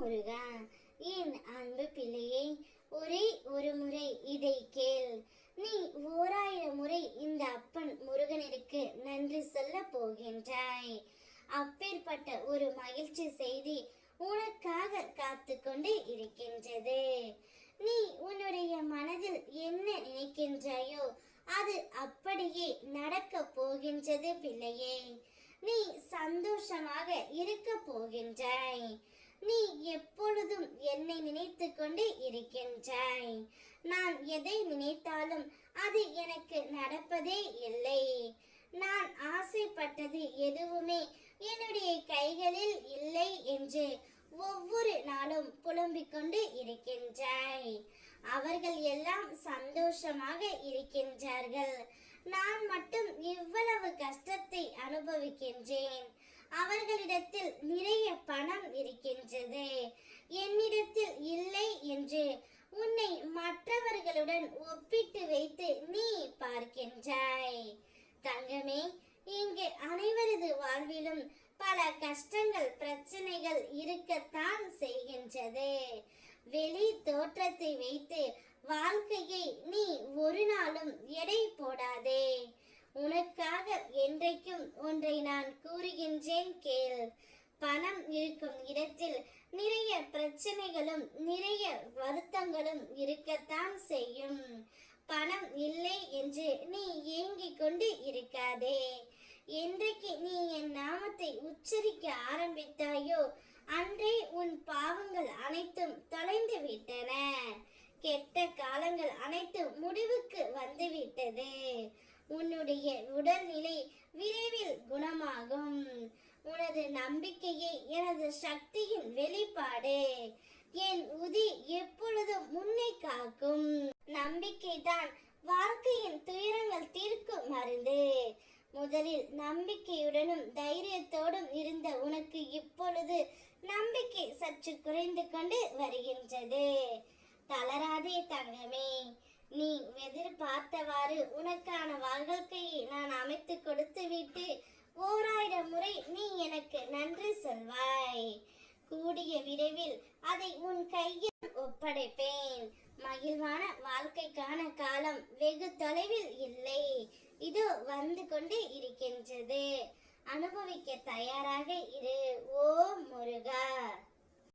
முருகா என் அன்பு பிள்ளையே ஒரே ஒரு முறை இதை கேள். நீ ஓராயிரம் முறை இந்த அப்பன் முருகனிற்கு நன்றி சொல்ல போகின்றாய். அப்பேற்பட்ட ஒரு மகிழ்ச்சி செய்தி உனக்காக காத்து கொண்டு இருக்கின்றது. நீ உன்னுடைய மனதில் என்ன நினைக்கின்றாயோ அது அப்படியே நடக்க போகின்றது பிள்ளையே. நீ சந்தோஷமாக இருக்க போகின்றாய். நீ எப்பொழுதும் என்னை நினைத்து கொண்டு இருக்கின்றாய். நான் எதை நினைத்தாலும் அது எனக்கு நடப்பதே இல்லை. நான் ஆசைப்பட்டது எதுவுமே என்னுடைய கைகளில் இல்லை என்று ஒவ்வொரு நாளும் புலம்பிக் கொண்டு இருக்கின்றாய். அவர்கள் எல்லாம் சந்தோஷமாக இருக்கின்றார்கள். நான் மட்டும் இவ்வளவு கஷ்டத்தை அனுபவிக்கின்றேன். அவர்களிடத்தில் நிறைய பணம் இருக்கின்றது. என்னிடத்தில் இல்லை என்று உன்னை மற்றவர்களுடன் ஒப்பிட்டு வைத்து நீ பார்க்கின்றாய். தங்கமே இங்கு அனைவரது வாழ்விலும் பல கஷ்டங்கள் பிரச்சனைகள் இருக்கத்தான் செய்கின்றது. வெளி தோற்றத்தை வைத்து வாழ்க்கையை நீ ஒரு நாளும் எடை போடாதே உனக்காக என்றைக்கும் ஒன்றை நான் கூறுகின்றேன் கேள் பணம் இருக்கும் இடத்தில் நிறைய பிரச்சனைகளும் நிறைய வருத்தங்களும் இருக்கத்தான் செய்யும். பணம் இல்லை என்று நீ ஏங்கிக் கொண்டு இருக்காதே. என்றைக்கு நீ என் நாமத்தை உச்சரிக்க ஆரம்பித்தாயோ அன்றே உன் பாவங்கள் அனைத்தும் தொலைந்து விட்டன. கெட்ட காலங்கள் அனைத்தும் முடிவுக்கு வந்துவிட்டது உன்னுடைய உடல்நிலை விரைவில் குணமாகும். உனது நம்பிக்கையை எனது சக்தியின் வெளிப்பாடு. என் உதி எப்பொழுதும் முன்னை காக்கும். நம்பிக்கைதான் வாழ்க்கையின் துயரங்கள் தீர்க்கும் மருந்து. முதலில் நம்பிக்கையுடனும் தைரியத்தோடும் இருந்த உனக்கு இப்பொழுது நம்பிக்கை சற்று குறைந்து கொண்டு வருகின்றது. தளராதே தங்கமே நீ எதிர்பார்த்தவாறு உனக்கான வாழ்க்கையை நான் அமைத்து கொடுத்து விட்டு ஓராயிரம் முறை நீ எனக்கு நன்றி சொல்வாய் கூடிய விரைவில் அதை உன் கையில் ஒப்படைப்பேன். மகிழ்வான வாழ்க்கைக்கான காலம் வெகு தொலைவில் இல்லை. இதோ வந்து கொண்டு இருக்கின்றது. அனுபவிக்க தயாராக இரு ஓ முருகா.